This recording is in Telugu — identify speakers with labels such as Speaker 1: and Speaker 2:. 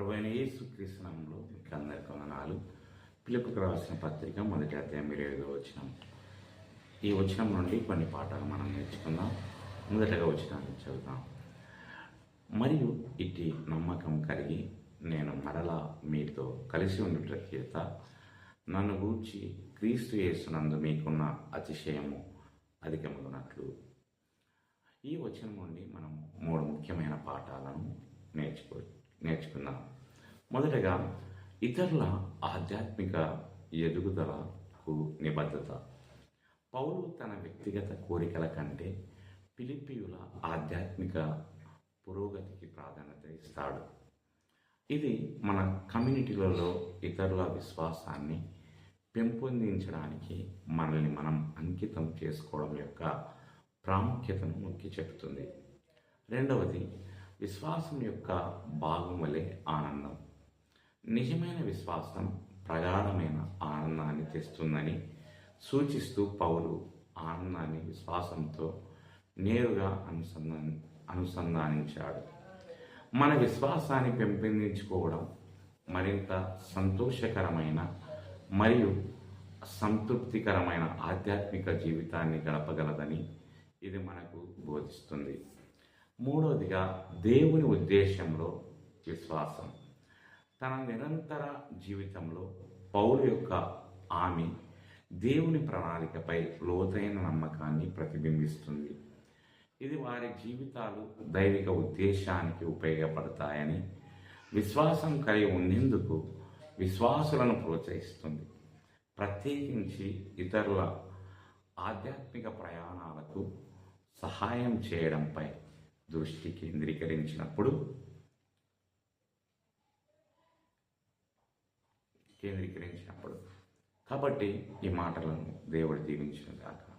Speaker 1: ప్రభు అయిన మీకు అందరికీ వందనాలు. పిలుపుకు రాసిన పత్రిక మొదటి అధ్యాయం ఇరవై ఐదో వచనం. ఈ వచనం నుండి కొన్ని పాఠాలు మనం నేర్చుకుందాం. మొదటగా వచనాన్ని చదువుతాం మరియు ఇట్టి నమ్మకం కలిగి నేను మరలా మీతో కలిసి ఉండుట చేత నన్ను గూర్చి క్రీస్తు యేసునందు మీకున్న అతిశయము అధికమగునట్లు. ఈ వచనం నుండి మనం మూడు ముఖ్యమైన పాఠాలను నేర్చుకో నేర్చుకుందాం. మొదటగా ఇతరుల ఆధ్యాత్మిక ఎదుగుదలకు నిబద్ధత. పౌలు తన వ్యక్తిగత కోరికల కంటే పిలిపియుల ఆధ్యాత్మిక పురోగతికి ప్రాధాన్యత ఇస్తాడు. ఇది మన కమ్యూనిటీలలో ఇతరుల విశ్వాసాన్ని పెంపొందించడానికి మనల్ని మనం అంకితం చేసుకోవడం యొక్క ప్రాముఖ్యతను నొక్కి చెప్తుంది రెండవది విశ్వాసం యొక్క భాగం వలె ఆనందం. నిజమైన విశ్వాసం ప్రగాఢమైన ఆనందాన్ని తెస్తుందని సూచిస్తూ పౌలు ఆనందాన్ని విశ్వాసంతో నేరుగా అనుసంధా అనుసంధానించాడు. మన విశ్వాసాన్ని పెంపొందించుకోవడం మరింత సంతోషకరమైన మరియు సంతృప్తికరమైన ఆధ్యాత్మిక జీవితాన్ని గడపగలదని ఇది మనకు బోధిస్తుంది. మూడవదిగా దేవుని ఉద్దేశంలో విశ్వాసం. తన నిరంతర జీవితంలో పౌలు యొక్క ఆమె దేవుని ప్రణాళికపై లోతైన నమ్మకాన్ని ప్రతిబింబిస్తుంది. ఇది వారి జీవితాలు దైవిక ఉద్దేశానికి ఉపయోగపడతాయని విశ్వాసం కలిగి ఉండేందుకు విశ్వాసులను ప్రోత్సహిస్తుంది. ప్రత్యేకించి ఇతరుల ఆధ్యాత్మిక ప్రయాణాలకు సహాయం చేయడంపై దృష్టి కేంద్రీకరించినప్పుడు కేంద్రీకరించినప్పుడు కాబట్టి ఈ మాటలను దేవుడు దీవించిన దాకా